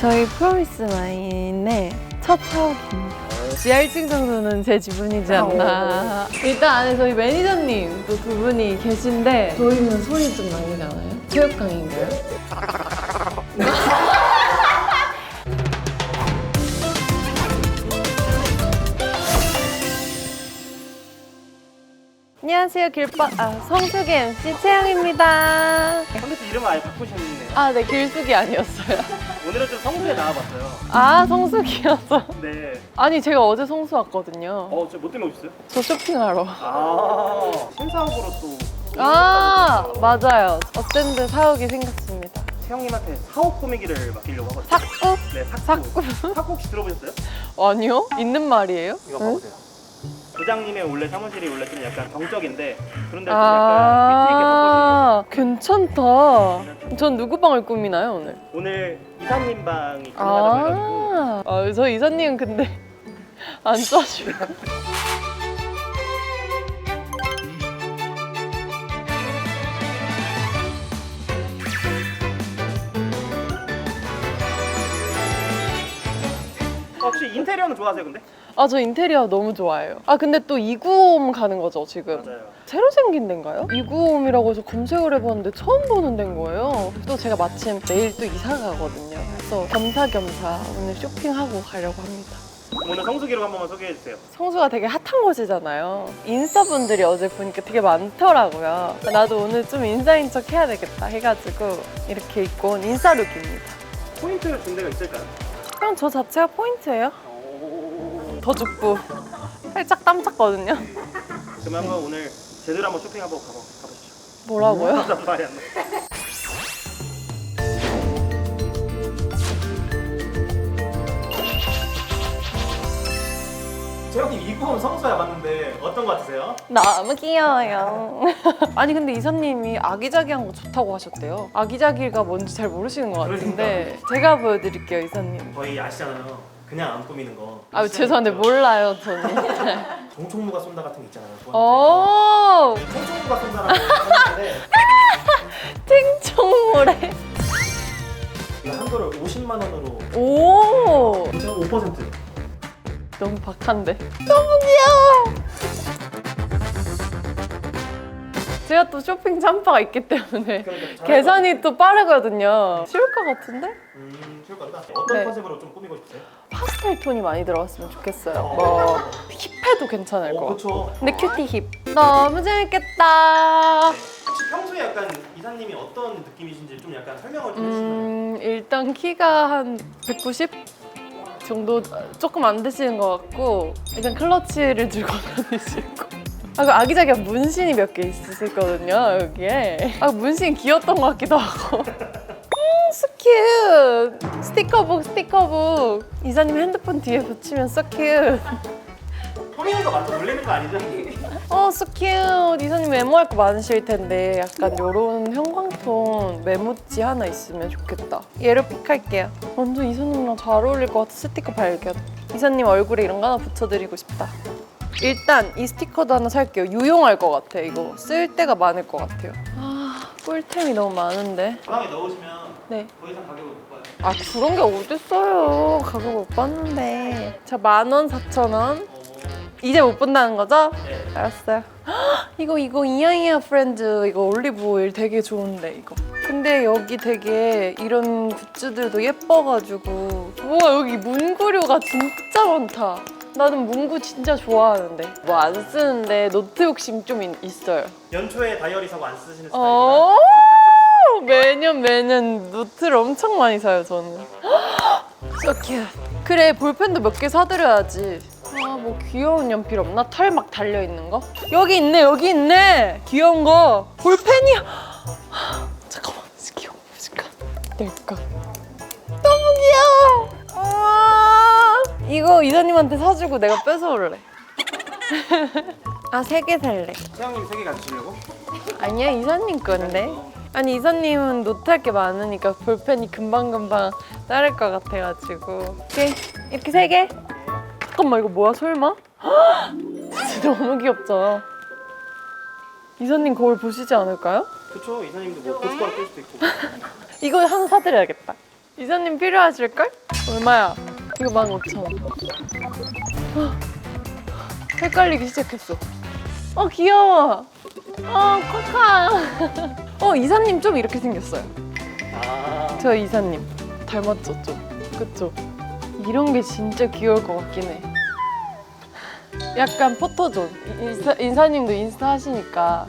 저희 프로미스 나인의 첫 사옥입니다. 지하 1층 정도는 제 지분이지 않나. 일단 안에 저희 매니저님 또 두 분이 계신데 저희는 소리 좀 나지 않아요? 체육강인가요? 안녕하세요 길바 아 성수기 MC 채영입니다. 컴퓨터 이름을 아예 바꾸셨네요. 아 네 길숙이 아니었어요. 오늘은 좀 성수에 나와봤어요. 아 성수기였어. 네. 아니 제가 어제 성수 왔거든요. 어, 저뭐 때문에 오셨어요? 저 쇼핑하러. 아, 신사옥으로 또 아 맞아요. 어쨌든 사옥이 생겼습니다. 채영님한테 사옥 꾸미기를 맡기려고 하거든요. 삭구? 네, 삭구. 삭구? 삭구 혹시 들어보셨어요? 아니요. 있는 말이에요? 이거 응? 봐보세요. 부장님의 원래 사무실이 원래 좀 약간 정적인데 그런데 좀 약간 아 괜찮다. 전 누구 방을 꾸미나요 오늘? 오늘 이사님 방이 가능하다고 해가지고 아, 아, 저 이사님 근데 안 쏴주고. 혹시 인테리어는 좋아하세요 근데? 아 저 인테리어 너무 좋아해요. 아 근데 또 이구홈 가는 거죠 지금? 맞아요. 새로 생긴 데인가요? 이구홈이라고 해서 검색을 해봤는데 처음 보는 데인 거예요. 또 제가 마침 내일 또 이사 가거든요. 그래서 겸사겸사 오늘 쇼핑하고 가려고 합니다. 오늘 성수기로 한 번만 소개해 주세요. 성수가 되게 핫한 곳이잖아요. 인싸분들이 어제 보니까 되게 많더라고요. 나도 오늘 좀 인싸인 척 해야 되겠다 해가지고 이렇게 입고 온 인싸룩입니다. 포인트 준 데가 있을까요? 그냥 저 자체가 포인트예요. 오. 더 죽고 살짝 땀 찼거든요. 그러면 한번 오늘 제대로 한번 쇼핑 한번 가보, 가보시죠. 뭐라고요? 말이 안 나. 재영님 이구홈 성수야 맞는데 어떤 거 같으세요? 너무 귀여워요. 아니 근데 이사님이 아기자기한 거 좋다고 하셨대요. 아기자기가 뭔지 잘 모르시는 것 같은데 제가 보여드릴게요 이사님. 저희 아시잖아요. 그냥 안 꾸미는 거. 아 죄송한데 몰라요 저는. 정총무가 쏜다 같은 거 있잖아요. 오 정총무가 쏜다라는 거 있는데 팅총모래. 이거 한 도를 50만 원으로 오 제가 5% 너무 박한데. 너무 귀여워. 제가 또 쇼핑 참파가 있기 때문에 그러니까 계산이 또 빠르거든요. 쉬울 것 같은데? 음, 좋을 것 같다. 어떤 네. 컨셉으로 좀 꾸미고 싶으세요? 파스텔 톤이 많이 들어갔으면 좋겠어요. 뭐 힙해도 괜찮을 것 어, 같고. 그렇죠. 근데 큐티 힙. 너무 재밌겠다. 혹시 평소에 약간 이사님이 어떤 느낌이신지 좀 약간 설명을 좀 해주시나요? 음, 일단 키가 한 190 정도 조금 안 되시는 것 같고 일단 클러치를 들고 다니시고. 아, 그 아기자기한 문신이 몇 개 있으시거든요 여기에. 아 문신 귀엽던 것 같기도 하고. 음, cute. 스티커북 스티커북. 이사님 핸드폰 뒤에 붙이면 cute 꾸미는 거 맞죠? 놀리는 거 아니죠? 어, so cute. 이사님 메모할 거 많으실 텐데 약간 요런 형광톤 메모지 하나 있으면 좋겠다. 얘를 픽할게요. 완전 이사님이랑 잘 어울릴 것 같은 스티커 발견. 이사님 얼굴에 이런 거 하나 붙여드리고 싶다. 일단 이 스티커도 하나 살게요. 유용할 것 같아, 이거. 쓸 데가 많을 것 같아요. 아, 꿀템이 너무 많은데. 가방에 넣으시면 네. 더 이상 가격을 못 봐요. 아, 그런 게 어딨어요. 가격 못 봤는데. 자, 만 원, 사천 원. 어, 이제 못 본다는 거죠? 네. 알았어요. 헉, 이거 이거 이야이야 프렌즈 이거 올리브 오일 되게 좋은데 이거. 근데 여기 되게 이런 굿즈들도 예뻐가지고 우와 여기 문구류가 진짜 많다. 나는 문구 진짜 좋아하는데 뭐 안 쓰는데 노트 욕심 좀 있- 있어요. 연초에 다이어리 사고 안 쓰시는 스타일이라 어 매년 매년 노트를 엄청 많이 사요 저는. So cute. 그래 볼펜도 몇 개 사드려야지. 아뭐 귀여운 연필 없나? 털 막 달려 있는 거? 여기 있네 여기 있네 귀여운 거 볼펜이야. 잠깐만 거 보실까? 낼까? 너무 귀여워. 아 이거 이사님한테 사주고 내가 뺏어올래. 아 세 개 살래. 채영님 세개 가지시려고? 아니야 이사님 건데 아니 이사님은 노트할 게 많으니까 볼펜이 금방금방 자를 것 같아가지고 오케이 이렇게 세 개? 잠깐만 이거 뭐야 설마? 헉! 진짜 너무 귀엽죠? 이사님 거울 보시지 않을까요? 그쵸 이사님도 뭐 고춧가루 낄 수도 있고 이거 하나 사드려야겠다 이사님 필요하실걸? 얼마야? 이거 15,000원. 헉, 헷갈리기 시작했어. 어, 귀여워. 어, 코카. 어, 이사님 좀 이렇게 생겼어요. 아. 저 이사님. 닮았죠, 좀. 그쵸? 이런 게 진짜 귀여울 것 같긴 해. 약간 포토존. 인사, 인사님도 인스타 하시니까.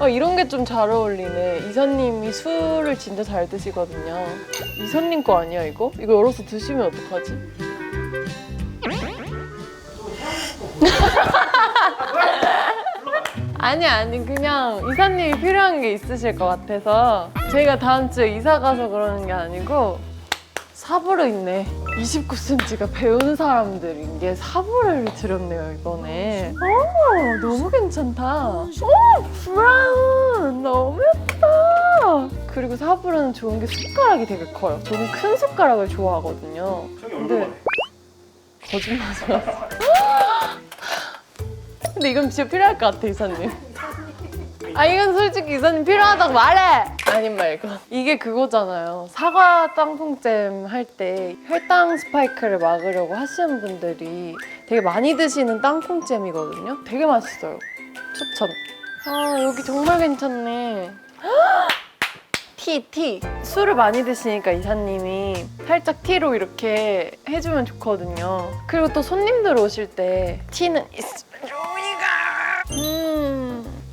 어, 이런 게 좀 잘 어울리네. 이사님이 술을 진짜 잘 드시거든요. 이사님 거 아니야, 이거? 이거 열어서 드시면 어떡하지? 아니, 아니, 그냥 이사님이 필요한 게 있으실 것 같아서. 저희가 다음 주에 이사 가서 그러는 게 아니고, 사부를 있네. 29cm가 배운 사람들인 게 사부를 드렸네요, 이번에. 어, 너무 괜찮다. 오, 브라운! 너무 예쁘다. 그리고 사부는 좋은 게 숟가락이 되게 커요. 저는 큰 숟가락을 좋아하거든요. 저기 근데. 거짓말 하지 마세요. 근데 이건 진짜 필요할 것 같아, 이사님. 아 이건 솔직히 이사님 필요하다고 말해! 아님 말고 이게 그거잖아요 사과 땅콩잼 할 때 혈당 스파이크를 막으려고 하시는 분들이 되게 많이 드시는 땅콩잼이거든요 되게 맛있어요 추천 아 여기 정말 괜찮네 티, 티. 술을 많이 드시니까 이사님이 살짝 티로 이렇게 해주면 좋거든요. 그리고 또 손님들 오실 때 티는 있으면 좋으니까.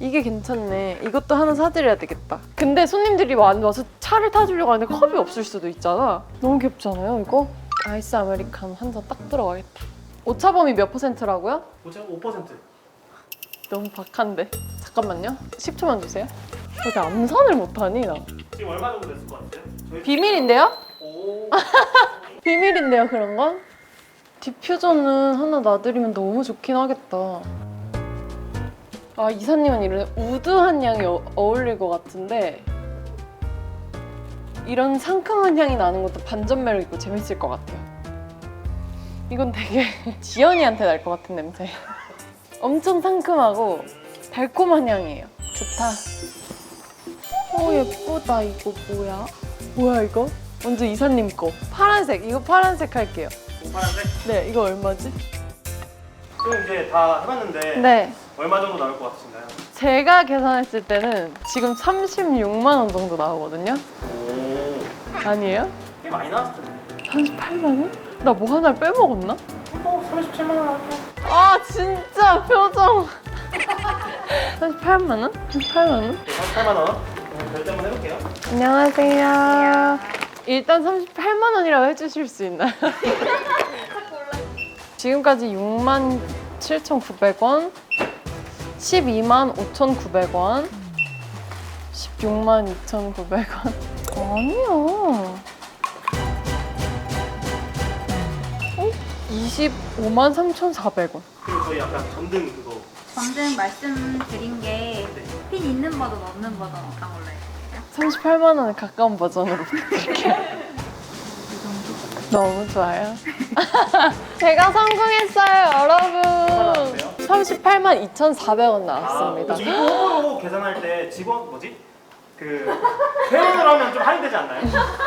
음, 이게 괜찮네. 이것도 하나 사드려야 되겠다. 근데 손님들이 와- 와서 차를 타주려고 하는데 컵이 없을 수도 있잖아. 너무 귀엽잖아요, 이거? 아이스 아메리카노 한 잔 딱 들어가겠다. 오차범위 몇 퍼센트라고요? 보자 5%. 너무 박한데. 잠깐만요. 10초만 주세요. 왜 이렇게 암산을 못하니, 나? 지금 얼마 정도 됐을 것 같아요? 비밀인데요? 오. 비밀인데요 그런 건? 디퓨저는 하나 놔드리면 너무 좋긴 하겠다 아 이사님은 이런 우드한 향이 어, 어울릴 것 같은데 이런 상큼한 향이 나는 것도 반전 매력 있고 재밌을 것 같아요. 이건 되게 지연이한테 날 것 같은 냄새. 엄청 상큼하고 달콤한 향이에요. 좋다. 오 예쁘다. 이거 뭐야? 뭐야 이거? 먼저 이사님 거. 파란색. 이거 파란색 할게요. 파란색? 네 이거 얼마지? 지금 이제 다 해봤는데 네 얼마 정도 나올 것 같으신가요? 제가 계산했을 때는 지금 36만 원 정도 나오거든요 오. 아니에요? 꽤 많이 나왔을 텐데. 38만 원? 나 뭐 하나를 빼먹었나? 어, 37만 원 할게요. 아 진짜 표정 38만 원? 38만 원? 38만 원. 결제 한번 해볼게요. 안녕하세요 일단 38만 원이라고 해주실 수 있나요? 지금까지 6만 7,900원 12만 5,900원 16만 2,900원 아니야 어? 25만 3,400원 그리고 저희 약간 전등 그거. 방금 말씀드린 게 핀 있는 버전 없는 버전 어떤 걸로 해주세요? 38만 원에 가까운 버전으로 부탁드릴게요. 너무 좋아요. 제가 성공했어요, 여러분. 나왔어요? 38만 2,400원 아, 나왔습니다. 혹시 이거 호불호 계산할 때 직원 뭐지? 그 회원으로 하면 좀 할인되지 않나요?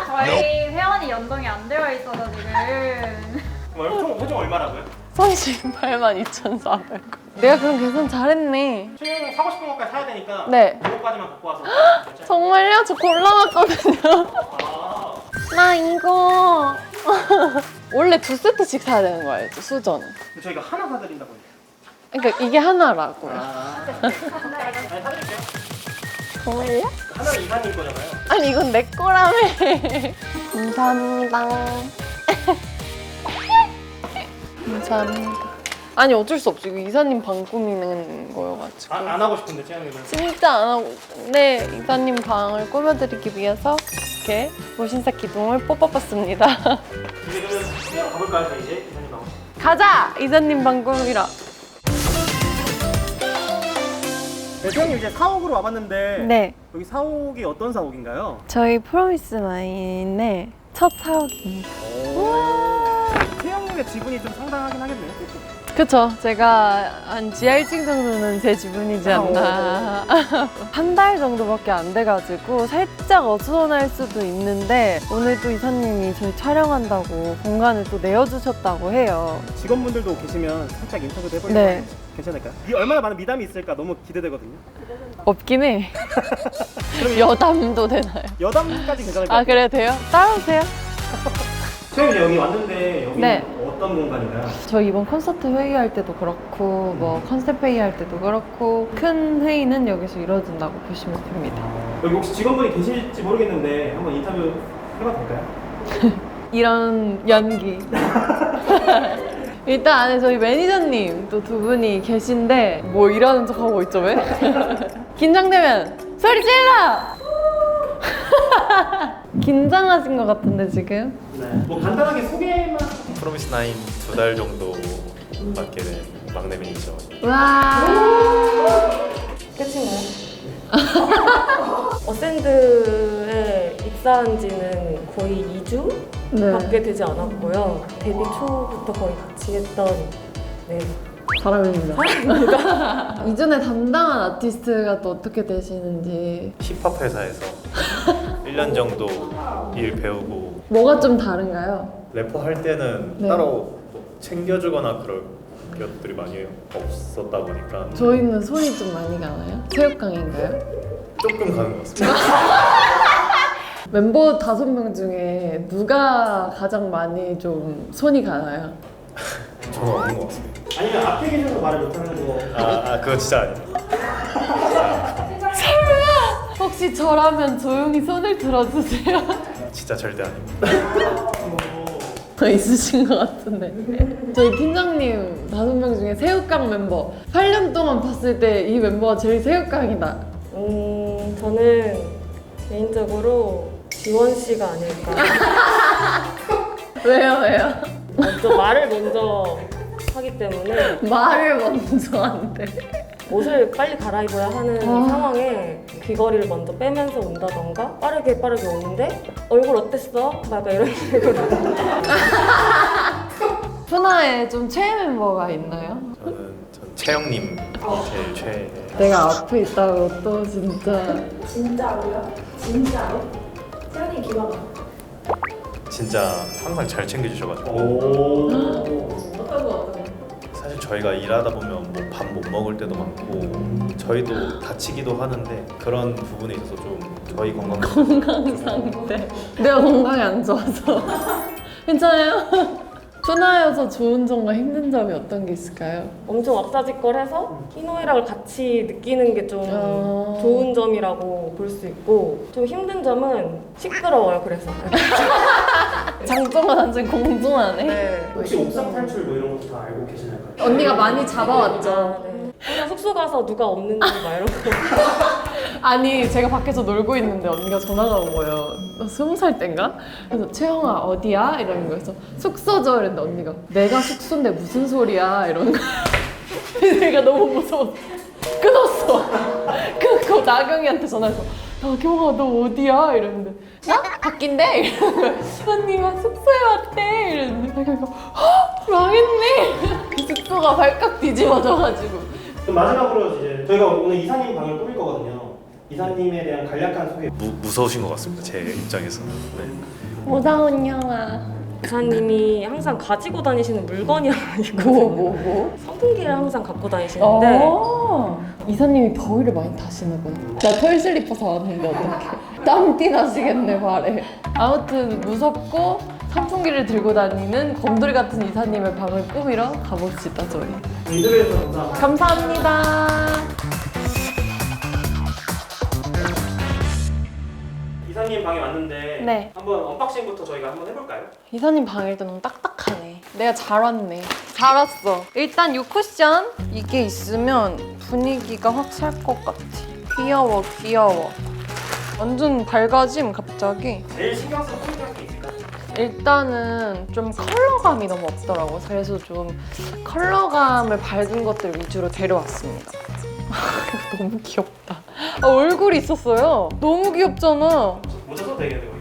저희 회원이 연동이 안 되어 있어서 지금 뭐, 총, 총 얼마라고요? 38만 2,400원. 내가 그럼 계산 잘했네. 최근 사고 싶은 것까지 사야 되니까 네. 그거까지만 갖고 와서 정말요? 저 골라놨거든요. 아, 나 이거. 원래 두 세트씩 사야 되는 거 알죠? 수저는. 근데 저희가 하나 사드린다고 했어요. 그러니까 이게 하나라고요. 아. 정말요? 하나는 이사님 거잖아요. 아니 이건 내 거라며. 감사합니다. 감사합니다. 아니 어쩔 수 없죠. 이거 이사님 방 꾸미는 거여가지고. 아, 안 하고 싶은데 채영님은. 진짜 안 하고. 네, 이사님 방을 꾸며드리기 위해서 이렇게 모신사 기둥을 뽑아봤습니다. 이제 그러면 가볼까요, 저희 이제 이사님 하고. 가자! 이사님 방 꾸미러. 네, 채영님 이제 사옥으로 와봤는데 네, 여기 사옥이 어떤 사옥인가요? 저희 프로미스 나인의 첫 사옥입니다. 채영님의 지분이 좀 상당하긴 하겠네요. 그쵸. 제가 한 지하 1층 정도는 제 지분이지 않나. 한 달 정도밖에 안 돼가지고 살짝 어수선할 수도 있는데 오늘 또 이사님이 저희 촬영한다고 공간을 또 내어주셨다고 해요. 직원분들도 계시면 살짝 인터뷰도 해볼까요? 네. 괜찮을까요? 이 얼마나 많은 미담이 있을까 너무 기대되거든요. 없긴 해. 여담도 되나요? 여담까지 괜찮을 것 아, 같아요. 그래 돼요? 따라오세요. 이제 여기 왔는데 여기 네. 어떤 공간인가요? 저 이번 콘서트 회의할 때도 그렇고 뭐 컨셉 회의할 때도 그렇고 큰 회의는 여기서 이루어진다고 보시면 됩니다. 여기 혹시 직원분이 계실지 모르겠는데 한번 인터뷰 해봐도 될까요? 이런 연기. 일단 안에 저희 매니저님 또 두 분이 계신데 뭐 이러는 척 하고 있죠 왜? 긴장되면 소리 질러! 긴장하신 것 같은데 지금? 네. 뭐 간단하게 소개만 프로미스 나인 두 달 정도 맡게 된 막내 매니저 와. 끝인가요? 어센드에 입사한 지는 거의 2주 네. 밖에 되지 않았고요. 데뷔 초부터 거의 같이 했던 네. 사람입니다. 이전에 담당한 아티스트가 또 어떻게 되시는지 힙합 회사에서 1년 정도 일 배우고 뭐가 좀 다른가요? 래퍼 할 때는 네. 따로 뭐 챙겨주거나 그럴 것들이 많이 없었다 보니까 저희는 손이 좀 많이 가나요? 새우깡인가요? 조금 가는 것 같습니다. 멤버 다섯 명 중에 누가 가장 많이 좀 손이 가나요? 저는 없는 것 같습니다. 아니면 앞에 계셔서 말을 못하는 거 아, 아 그거 진짜 아닙니다. 혹시 저라면 조용히 손을 들어주세요. 진짜 절대 아닙니다. 더 있으신 것 같은데. 저희 팀장님 다섯 명 중에 새우깡 멤버 8년 동안 봤을 때 이 멤버가 제일 새우깡이다. 음, 저는 개인적으로 지원 씨가 아닐까. 왜요, 왜요? 먼저 말을 먼저 하기 때문에 말을 먼저 한대. 옷을 빨리 갈아입어야 하는 아. 상황에 귀걸이를 먼저 빼면서 온다던가 빠르게 빠르게 오는데 얼굴 어땠어? 막 약간 이런 식으로 푸나에 좀 최애 멤버가 있나요? 저는 전 채영님 제일 최애. 내가 앞에 있다고 또 진짜. 진짜 항상 잘 챙겨주셔가지고 오. 사실 저희가 일하다 보면 뭐 밥 못 먹을 때도 많고 저희도 다치기도 하는데 그런 부분에 있어서 좀 저희 건강 건강 상태. 내가 건강이 안 좋아서. 괜찮아요? 푸나여서 좋은 점과 힘든 점이 어떤 게 있을까요? 엄청 왁자지껄해서 희노애락을 같이 느끼는 게좀 아. 좋은 점이라고 볼 수 있고 좀 힘든 점은 시끄러워요 그래서 장점은 완전 공존하네. 네. 혹시 옥상 탈출 뭐 이런 것도 다 알고 계시나요? 언니가 많이 잡아왔죠. 아, 네. 항상 숙소 가서 누가 없는지 막 이러고 아니 제가 밖에서 놀고 있는데 언니가 전화가 온 거예요. 나 스무 살 땐가? 그래서 채영아 어디야? 이러는 거예요. 숙소죠. 이랬는데 언니가 내가 숙소인데 무슨 소리야? 이러는 거예요. 내가 너무 무서워. 끊었어. 끊고 나경이한테 전화해서 나경아 너 어디야? 이랬는데 나? 거예요. 언니가 숙소에 왔대. 이랬는데 나경이가 헉, 망했네. 숙소가 발칵 뒤집어져가지고 마지막으로 이제 저희가 오늘 이사님 방을 꾸밀 거거든요. 이사님에 대한 간략한 소개. 무, 무서우신 것 같습니다. 제 입장에서는. 네. 오다운 형아. 이사님이 항상 가지고 다니시는 물건이 있거든요 뭐뭐 뭐? 선풍기를 항상 갖고 다니시는데 어. 이사님이 더위를 많이 타시는구나. 나털 슬리퍼 사왔는데 어떡해. 땀띠 나시겠네 발에. 아무튼 무섭고 선풍기를 들고 다니는 곰돌이 같은 이사님의 방을 꾸미러 가봅시다 저희. 인터뷰에서 감사합니다. 감사합니다. 이사님 방에 왔는데 네. 한번 언박싱부터 저희가 한번 해볼까요? 이사님 방이 일단 너무 딱딱하네. 내가 잘 왔네. 잘 왔어. 일단 이 쿠션 이게 있으면 분위기가 확 살 것 같아. 귀여워 귀여워. 완전 밝아짐 갑자기. 제일 신경 쓰는 포인트 같은 게 있을까요? 일단은 좀 컬러감이 너무 없더라고. 그래서 좀 컬러감을 밝은 것들 위주로 데려왔습니다. 너무 귀엽다. 아, 얼굴이 있었어요. 너무 귀엽잖아. 모자 써도 되겠네요.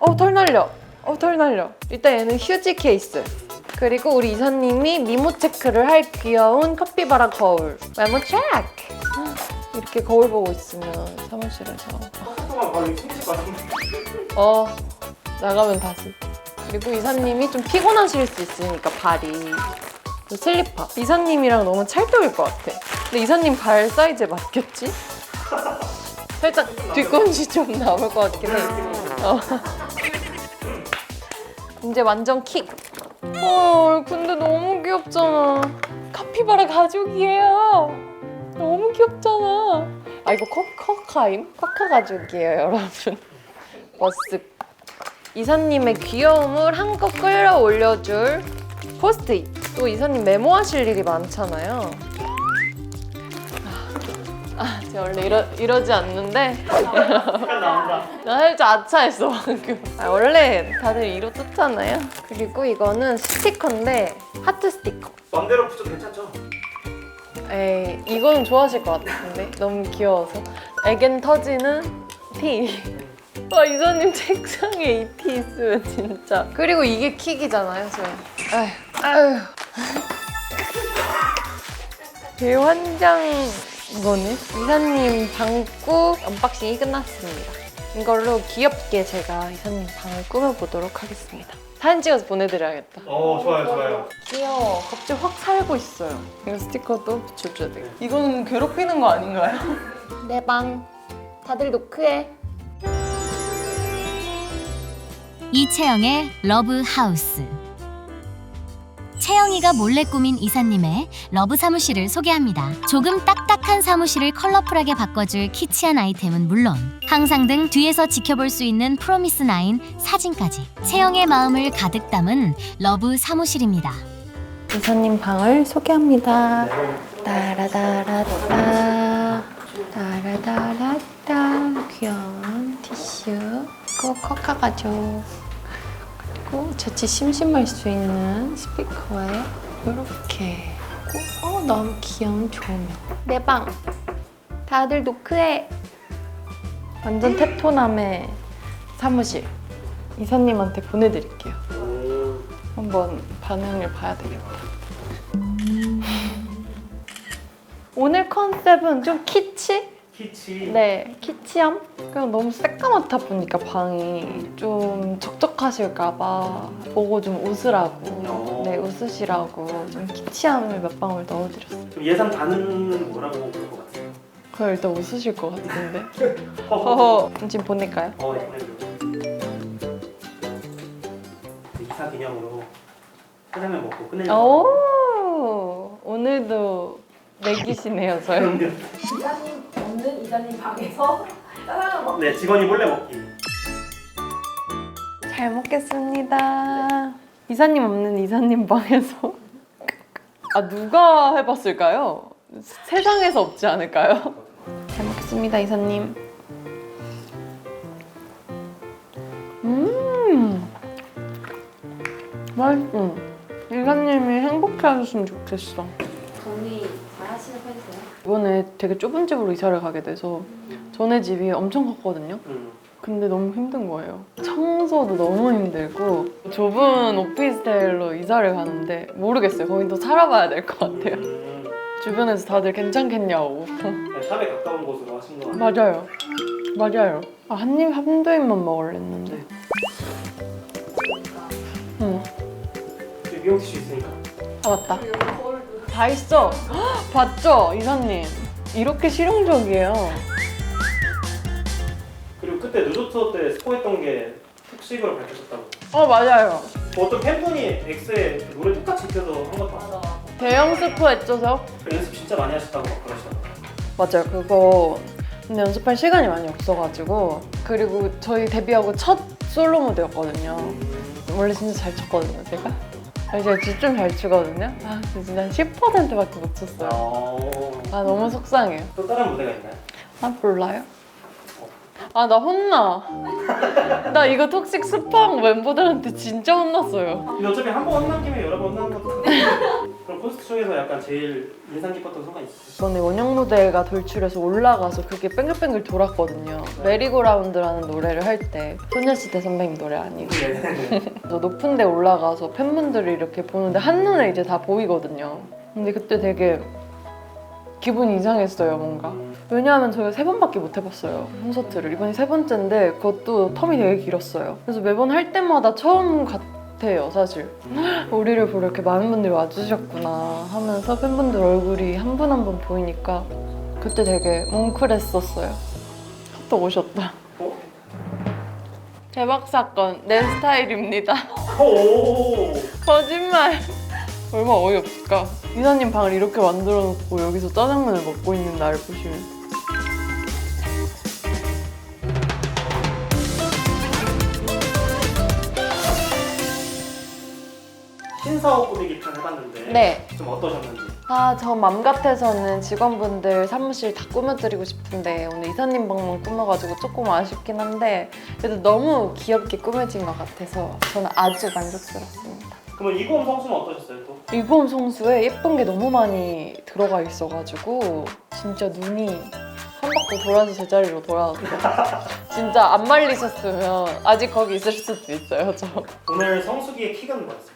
어, 털 날려. 어, 털 날려. 일단 얘는 휴지 케이스. 그리고 우리 이사님이 미모 체크를 할 귀여운 커피바라 거울. 메모 체크. 이렇게 거울 보고 있으면 사무실에서 동안 바로 이거 챙기실 것 같은데. 어 나가면 다시. 그리고 이사님이 좀 피곤하실 수 있으니까 발이 그 슬리퍼. 이사님이랑 너무 찰떡일 것 같아. 근데 이사님 발 사이즈에 맞겠지? 살짝 뒤꿈치 좀 남을 것 같긴 해. 어. 이제 완전 킥. 헐, 근데 너무 귀엽잖아. 카피바라 가족이에요. 너무 귀엽잖아. 아, 이거 커, 커카임? 커카 가족이에요, 여러분. 버스. 이사님의 귀여움을 한껏 끌어올려줄 포스트잇. 또 이사님 메모하실 일이 많잖아요. 아, 제가 원래 이러, 이러지 않는데. 나 살짝 아차했어 방금 아, 원래 다들 이로 뜯잖아요 그리고 이거는 스티커인데 하트 스티커 맘대로 붙여도 괜찮죠? 에이 이거는 좋아하실 것 같은데 너무 귀여워서 애견 터지는 티 와, 이사님 책상에 이 티 있으면 진짜. 그리고 이게 킥이잖아요, 저희. 아휴, 아휴. 대환장 이거네. 이사님 방구 언박싱이 끝났습니다. 이걸로 귀엽게 제가 이사님 방을 꾸며보도록 하겠습니다. 사진 찍어서 보내드려야겠다. 어 좋아요 좋아요. 귀여워. 갑자기 확 살고 있어요. 이거 스티커도 붙여줘야 돼. 이거는 괴롭히는 거 아닌가요? 내 방. 다들 노크해. 이채영의 러브 하우스. 채영이가 몰래 꾸민 이사님의 러브 사무실을 소개합니다. 조금 딱딱한 사무실을 컬러풀하게 바꿔줄 키치한 아이템은 물론 항상 등 뒤에서 지켜볼 수 있는 프로미스 나인 사진까지 채영의 마음을 가득 담은 러브 사무실입니다. 이사님 방을 소개합니다. 따라다라따 따라다라따 귀여운 티슈 그리고 커카 가족 그리고 자칫 심심할 수 있는 스피커에 이렇게 그리고. 어 너무 귀여운 조명. 내 방. 다들 노크해 완전 테토남의 사무실. 이사님한테 보내드릴게요. 한번 반응을 봐야 되겠다. 오늘 컨셉은 좀 키치? 키치. 네, 키치함? 그냥 너무 새까맣다 보니까 방이 좀 적적하실까봐 보고 좀 웃으라고, 네, 웃으시라고 좀 키치함을 몇 방울 넣어드렸어요. 좀 예상 반응은 뭐라고 볼 것 같아요? 그럼 일단 웃으실 것 같은데? 허허. 지금 보낼까요? 어 네, 보내줘. 이사 기념으로 짜장면 먹고 끝내려고. 오, 오늘도 내기시네요, 저희. 이사님 없는 이사님 방에서 짜장면 먹네 직원이 몰래 먹기. 잘 먹겠습니다. 이사님 없는 이사님 방에서. 아, 누가 해봤을까요? 세상에서 없지 않을까요? 잘 먹겠습니다, 이사님. 음, 맛있어. 이사님이 행복해 하셨으면 좋겠어. 이번에 되게 좁은 집으로 이사를 가게 돼서 전에 집이 엄청 컸거든요. 음. 근데 너무 힘든 거예요. 청소도 너무 힘들고 좁은 오피스텔로 이사를 가는데 모르겠어요. 거기도 살아봐야 될 것 같아요. 음. 주변에서 다들 괜찮겠냐고. 네, 샵에 가까운 곳으로 하신 거. 맞아요. 맞아요. 아, 한 입, 한두 입만 먹으려 했는데. 응. 여기 미용 티슈 있으니까. 아, 맞다. 다 있어. 헉, 봤죠? 이사님. 이렇게 실용적이에요. 그리고 그때 누드 투어 때 스포했던 게 특식으로 밝혀졌다고. 어, 맞아요. 뭐 어떤 팬분이 엑스에 그 노래 똑같이 입혀서 한 것도 봤어. 대형 스포 했죠서 연습 진짜 많이 하셨다고 막 그러시더라고요. 맞아요. 그거 근데 연습할 시간이 많이 없어가지고 그리고 저희 데뷔하고 첫 솔로 무대였거든요. 원래 진짜 잘 췄거든요, 제가. 아, 제가 진짜 좀잘 추거든요. 아, 진짜 한 10%밖에 못 췄어요. 어... 아, 너무 속상해요. 또 다른 무대가 있나요? 아, 몰라요. 아, 나 혼나. 나 이거 톡식 스파한 멤버들한테 진짜 혼났어요. 근데 어차피 한 번 혼난 김에 여러 번 혼나는 것도 콘서트 중에서 약간 제일 인상 깊었던 순간 있으세요? 이번에 원형 무대가 돌출해서 올라가서 그게 뱅글뱅글 돌았거든요. 메리고라운드라는 노래를 할 때 소녀시대 선배님 노래 아니고 네. 저 높은 데 올라가서 팬분들이 이렇게 보는데 한눈에 이제 다 보이거든요. 근데 그때 되게 기분이 이상했어요, 뭔가. 왜냐하면 저희가 세 번밖에 못 해봤어요, 콘서트를. 이번이 세 번째인데 그것도 텀이 되게 길었어요. 그래서 매번 할 때마다 처음 같아요, 사실. 우리를 보러 이렇게 많은 분들이 와주셨구나 하면서 팬분들 얼굴이 한 분 한 분 보이니까 그때 되게 뭉클했었어요. 또 오셨다. 어? 대박 사건, 내 스타일입니다. 오. 거짓말. 얼마나 어이없을까. 이사님 방을 이렇게 만들어 놓고 여기서 짜장면을 먹고 있는 나를 보시면. 사옥 꾸미기 편 해봤는데 네. 좀 어떠셨는지. 아, 저 맘 같아서는 직원분들 사무실 다 꾸며드리고 싶은데 오늘 이사님 방만 꾸며가지고 조금 아쉽긴 한데 그래도 너무 귀엽게 꾸며진 것 같아서 저는 아주 만족스럽습니다. 그러면 이고음 성수는 어떠셨어요 또? 일본 성수에 예쁜 게 너무 많이 들어가 있어가지고 진짜 눈이 한 바퀴 돌아서 제자리로 돌아왔어요. 진짜 안 말리셨으면 아직 거기 있을 수도 있어요, 저. 오늘 성수기의 킥은 뭐였을까요?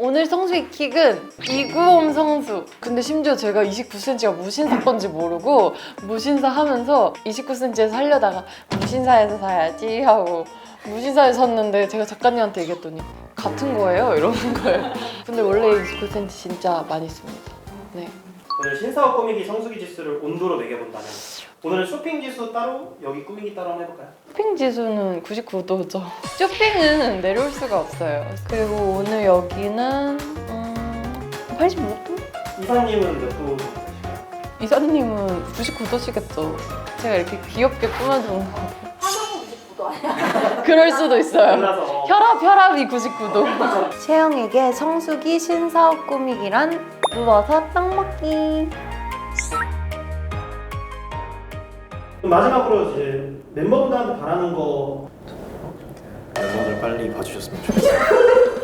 오늘 성수의 킥은 이구홈 성수. 근데 심지어 제가 29cm가 무신사 건지 모르고 무신사 하면서 29cm에서 살려다가 무신사에서 사야지 하고 무신사에서 샀는데 제가 작가님한테 얘기했더니 같은 거예요? 이러는 거예요. 근데 원래 29cm 진짜 많이 씁니다. 네. 오늘 신사옥 꾸미기 성수기 지수를 온도로 매겨본다면 오늘은 쇼핑 지수 따로 여기 꾸미기 따로 한번 해볼까요? 쇼핑 지수는 99도죠. 쇼핑은 내려올 수가 없어요. 그리고 오늘 여기는 음, 85도? 이사님은 몇 도? 이사님은 99도시겠죠. 제가 이렇게 귀엽게 꾸며준 거. 화장은 99도 아니야? 그럴 수도 있어요. 몰라서 혈압, 혈압이 99도. 채영에게 성수기 신사옥 꾸미기란 누워서 떡 먹기. 마지막으로 이제 멤버분들한테 바라는 거 멤버들 빨리 봐주셨으면 좋겠어요.